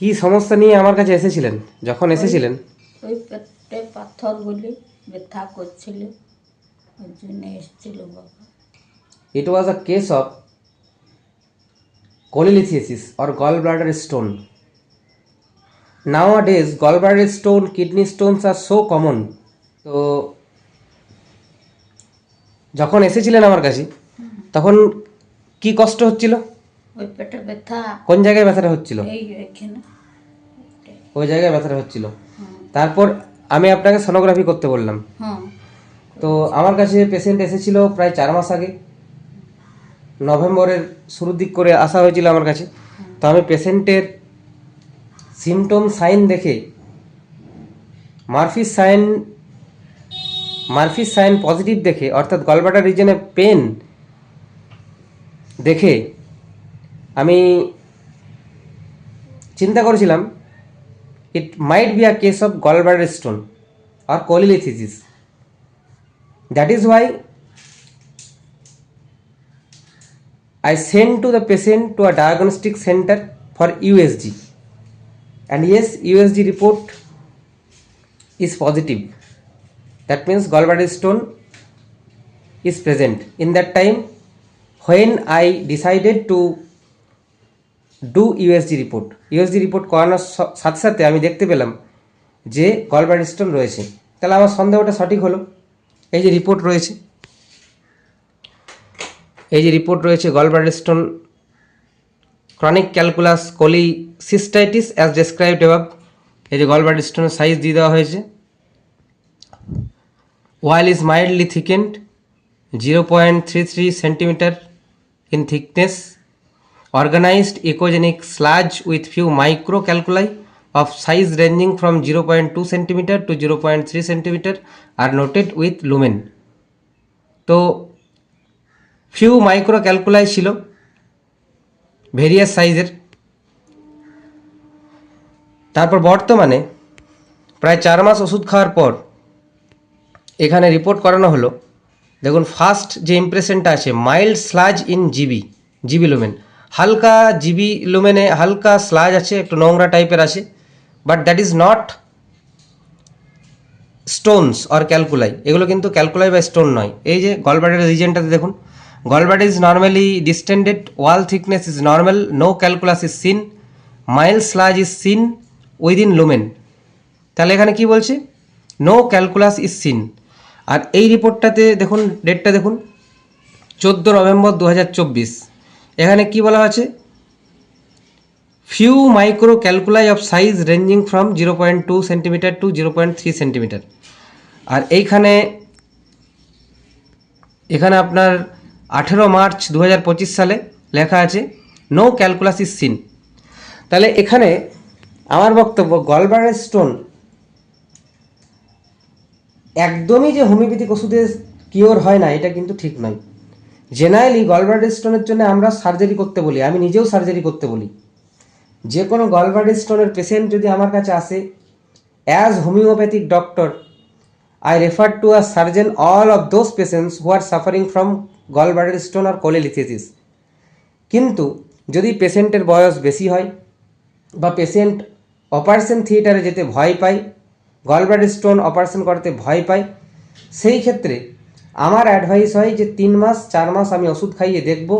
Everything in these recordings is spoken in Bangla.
কি সমস্যা নিয়ে আমার কাছে এসেছিলেন? যখন এসেছিলেন? ওই পেটে পাথরগুলি ব্যথা করছিল ওই জন্য it was a case of cholelithiasis or gall bladder stone nowadays gall bladder stone kidney stones are so common তো যখন এসেছিলেন আমার কাছে তখন কি কষ্ট হচ্ছিল? ওই পেটে ব্যথা। কোন জায়গায় ব্যথাটা হচ্ছিল? এই এখানে। ওই জায়গায় ব্যথাটা হচ্ছিল। তারপর আমি আপনাকে সোনোগ্রাফি করতে বললাম। তো আমার কাছে পেশেন্ট এসেছিল প্রায় চার মাস আগে। নভেম্বরের শুরুর দিক করে আসা হয়েছিল আমার কাছে। তো আমি পেশেন্টের সিমটম সাইন দেখে Murphy's sign Murphy's sign positive দেখে অর্থাৎ গলবাটার রিজনে পেন দেখে আমি চিন্তা করেছিলাম it might be a case of gallbladder stone or cholelithiasis that is why I send to the patient to a diagnostic centre for USG and yes USG report is positive that means gallbladder stone is present in that time when I decided to do USG report USG report করানোর সাথে সাথে আমি দেখতে পেলাম যে গলব্লাডার স্টোন রয়েছে। তাহলে আমার সন্দেহটা সঠিক হলো। এই যে রিপোর্ট রয়েছে। এই যে রিপোর্ট রয়েছে gallbladder stone chronic calculous cholecystitis as described এবাব এই যে গলব্লাডার স্টোনের সাইজ দিয়ে দেওয়া হয়েছে। Wall is mildly thickened zero point three three centimetre in thickness, organized echogenic sludge with few microcalculi of size ranging from 0.2 cm to 0.3 cm are noted with lumen. তো ফিউ মাইক্রোক্যালকুলাই ছিল ভেরিয়াস সাইজের তারপর বর্তমানে প্রায় চার মাস ওষুধ খাওয়ার পর এখানে রিপোর্ট করানো হলো। দেখুন ফার্স্ট যে ইমপ্রেশনটা আছে mild sludge in GB GB lumen হালকা জিবি লুমেনে, হালকা স্লাজ আছে, একটু নোংরা টাইপের আছে but that is not stones or calculi এগুলো কিন্তু ক্যালকুলাই বা স্টোন নয়। এই যে গলব্লাডারের রিজনটাতে দেখুন gallbladder is normally distended wall thickness is normal no calculus is seen mild sludge is seen within lumen তাহলে এখানে কি বলছে? নো ক্যালকুলাস ইজ সিন আর এই রিপোর্টটাতে দেখুন ডেটটা দেখুন, চোদ্দ নভেম্বর দু হাজার চব্বিশ। এখানে কি বলা আছে few micro calculi of size ranging from zero point two centimetre to zero point three centimetre আর এইখানে, এখানে আপনার আঠেরো মার্চ দু হাজার পঁচিশ সালে লেখা আছে নো ক্যালকুলাস ইজ সিন তাহলে এখানে আমার বক্তব্য গলবারের স্টোন একদমই যে হোমিওপ্যাথিক ওষুধে কিওর হয় না, এটা কিন্তু ঠিক নয়। জেনারেলি গলব্লাডার স্টোনের জন্য আমরা সার্জারি করতে বলি, আমি নিজেও সার্জারি করতে বলি। যে কোনো গলব্লাডার স্টোনের পেশেন্ট যদি আমার কাছে আসে as homeopathic doctor I refer to a surgeon all of those patients who are suffering from gallbladder stone or cholelithiasis কিন্তু যদি পেশেন্টের বয়স বেশি হয় বা পেশেন্ট অপারেশন থিয়েটারে যেতে ভয় পায় গলব্লাডার স্টোন অপারেশন করতে ভয় পায়, সেই ক্ষেত্রে আমার অ্যাডভাইস হয় যে তিন মাস, চার মাস আমি ওষুধ খাইয়ে দেখব।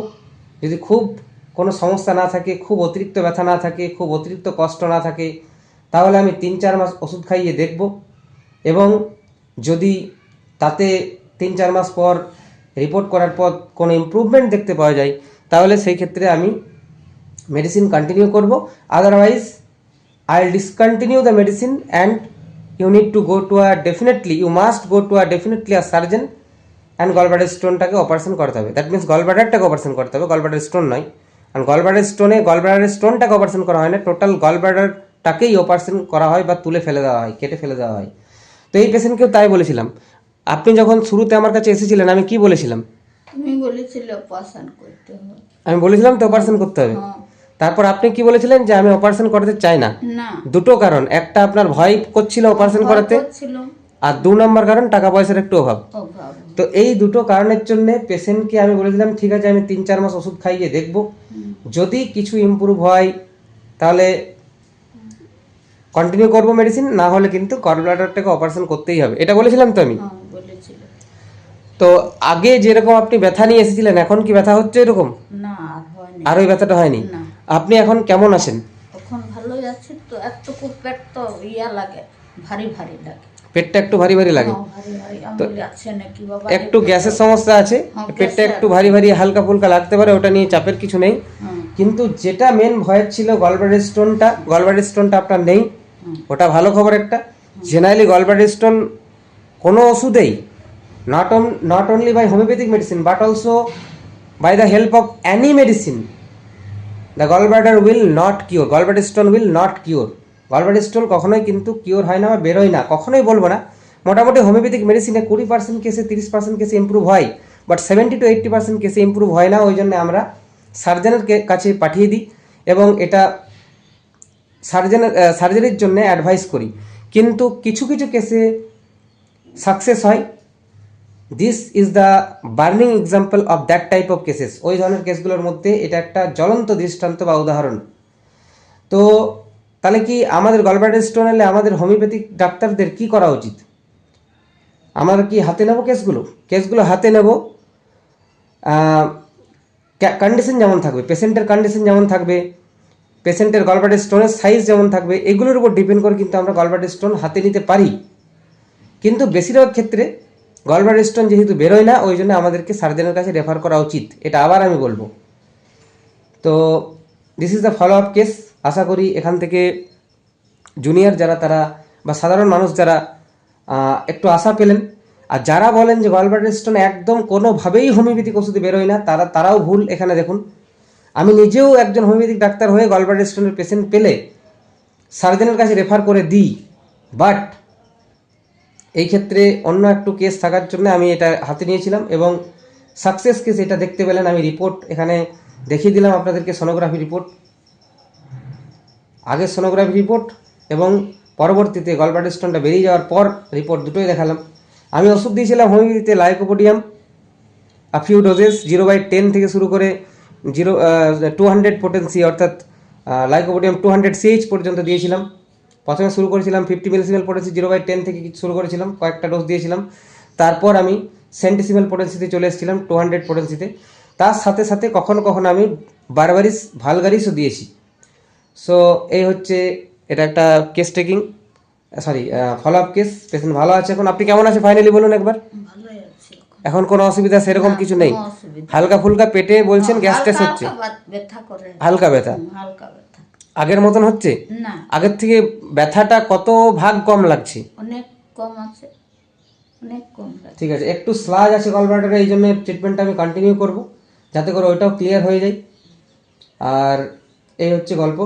যদি খুব কোনো সমস্যা না থাকে, খুব অতিরিক্ত ব্যথা না থাকে, খুব অতিরিক্ত কষ্ট না থাকে, তাহলে আমি তিন, চার মাস ওষুধ খাইয়ে দেখব। এবং যদি তাতে তিন, চার মাস পর রিপোর্ট করার পর কোনো ইমপ্রুভমেন্ট দেখতে পাওয়া যায়, তাহলে সেই ক্ষেত্রে আমি মেডিসিন কন্টিনিউ করব। Otherwise I will discontinue the medicine and you need to go to a definitely you must go to a definitely a surgeon and gallbladder স্টোনটাকে operation করতে হবে। দ্যাট মিনস গলব্লাডারটাকে অপারেশন করতে হবে। গলব্লাডার স্টোন নয়। কারণ গলব্লাডার স্টোনে গলব্লাডার স্টোনটাকে অপারেশন করা হয় না। টোটাল গলব্লাডারটাকেই অপারেশন করা হয় বা তুলে ফেলে দেওয়া হয় কেটে ফেলে দেওয়া হয়। তো এই পেশেন্টকেও তাই বলেছিলাম। আপনি যখন শুরুতে আমার কাছে এসেছিলেন আমি কি বলেছিলাম? তুমি বলেছিলে অপারেশন করতে হবে। আমি বলেছিলাম তো অপারেশন করতে হবে। হ্যাঁ। তারপর আপনি কি বলেছিলেন যে আমি অপারেশন করতে চাই না? দুটো কারণ। একটা আপনার ভয় করছিল অপারেশন করাতে। আর দু নম্বর কারণ টাকা পয়সার একটু অভাব। তো এই দুটো কারণের জন্য পেশেন্টকে আমি বলেছিলাম ঠিক আছে আমি তিন চার মাস ওষুধ খাইয়ে দেখব। যদি কিছু ইমপ্রুভ হয় তাহলে কন্টিনিউ করব মেডিসিন না হলে কিন্তু ব্লাডারটাকে অপারেশন করতেই হবে। এটা বলেছিলাম তো আমি। হ্যাঁ তো আগে যেরকম আপনি ব্যথা নিয়ে এসেছিলেন এখন কি ব্যথা হচ্ছে এরকম? আর ওই ব্যথাটা হয়নি? আপনি এখন কেমন আছেন? এখন ভালোই আছে তো একটুকু পেট তো ইয়া লাগে ভারী ভারী লাগে। পেটটা একটু ভারী ভারী লাগে। বাবা একটু গ্যাসের সমস্যা আছে পেটটা একটু ভারী ভারী হালকা ফুলকা লাগতে পারে ওটা নিয়ে চাপের কিছু নেই। কিন্তু যেটা মেন ভয়ের ছিল গলব্লাডার স্টোনটা গলব্লাডার স্টোনটা আপনার নেই। ওটা ভালো খবর একটা। জেনারেলি গলব্লাডার স্টোন কোনো ওষুধেই not on not only by homeopathic medicine but also by the help of any medicine the gallbladder will not cure gallbladder stone will not cure gallbladder stone কখনোই কিন্তু কিওর হয় না বা বেরোয় না, কখনোই বলব না। মোটামুটি হোমিওপ্যাথিক মেডিসিনে কুড়ি পার্সেন্ট কেসে তিরিশ পার্সেন্ট কেসে ইম্প্রুভ হয় but seventy to eighty percent কেসে ইম্প্রুভ হয় না, ওই জন্য আমরা সার্জনের কাছে পাঠিয়ে দিই এবং এটা সার্জনের সার্জারির জন্য অ্যাডভাইস করি। কিন্তু কিছু কিছু কেসে সাকসেস হয়। This is the burning example of that type of cases ওই ধরনের কেসগুলোর মধ্যে এটা একটা জ্বলন্ত দৃষ্টান্ত বা উদাহরণ। তো তাহলে কি আমাদের গলব্লাডার স্টোন এলে আমাদের হোমিওপ্যাথিক ডাক্তারদের কি করা উচিত? আমরা কি হাতে নেব কেসগুলো? কেসগুলো হাতে নেব। কন্ডিশন যেমন থাকবে পেশেন্টের কন্ডিশন যেমন থাকবে পেশেন্টের গলব্লাডার স্টোনের সাইজ যেমন থাকবে, এগুলোর উপর ডিপেন্ড করে কিন্তু আমরা গলব্লাডার স্টোন হাতে নিতে পারি। কিন্তু বেশিরভাগ ক্ষেত্রে গলব্লাডার স্টোন যেহেতু বেরোয় না, ওই জন্য আমাদেরকে সার্জনের কাছে রেফার করা উচিত। এটা আবার আমি বলব। তো this is the follow up case আশা করি এখান থেকে জুনিয়র যারা তারা বা সাধারণ মানুষ যারা একটু আশা পেলেন। আর যারা বলেন যে গলব্লাডার একদম কোনোভাবেই হোমিওপ্যাথিক ওষুধে বেরোয় না, তারা, তারাও ভুল এখানে দেখুন। আমি নিজেও একজন হোমিওপ্যাথিক ডাক্তার হয়ে গলব্লাডার স্টোনের পেশেন্ট পেলে সার্জনের কাছে রেফার করে দিই। বাট এই ক্ষেত্রে অন্য একটু কেস থাকার জন্য আমি এটা হাতে নিয়েছিলাম এবং সাকসেস কেস এটা দেখতে পেলেন। আমি রিপোর্ট এখানে দেখিয়ে দিলাম আপনাদেরকে সোনোগ্রাফি রিপোর্ট আগের সোনোগ্রাফি রিপোর্ট এবং পরবর্তীতে গলব্লাডার স্টোনটা বেরিয়ে যাওয়ার পর রিপোর্ট দুটোই দেখালাম। আমি ওষুধ দিয়েছিলাম হোমিওপ্যাথিতে lycopodium a few doses zero by ten থেকে শুরু করে জিরো টু হান্ড্রেড পোটেন্সি অর্থাৎ লাইকোপোডিয়াম টু হান্ড্রেড সিএইচ পর্যন্ত দিয়েছিলাম। প্রথমে শুরু করেছিলাম fifty millesimal potency zero by ten থেকে শুরু করেছিলাম, কয়েকটা ডোজ দিয়েছিলাম। তারপর আমি সেন্টিসিমেল পোটেন্সিতে চলে এসেছিলাম টু হান্ড্রেড পোটেন্সিতে তার সাথে সাথে কখনো কখনো আমি বারবারিস ভালগারিসও দিয়েছি। সো এই হচ্ছে এটা একটা case taking sorry follow up case patient ভালো আছে এখন? আপনি কেমন আছে? ফাইনালি বলুন একবার। এখন। কোনো অসুবিধা সেরকম কিছু নেই। হালকা ফুলকা পেটে বলছেন গ্যাস ট্যাস হালকা হচ্ছে। হালকা ব্যথা আগের মতন হচ্ছে? না। আগের থেকে ব্যথাটা কত ভাগ কম লাগছে? অনেক কম আছে। অনেক কম ঠিক আছে একটু স্লাজ আছে গলব্লাডারে এই জন্য ট্রিটমেন্টটা আমি কন্টিনিউ করব। যাতে করে ওইটাও ক্লিয়ার হয়ে যায়। আর এই হচ্ছে গল্প।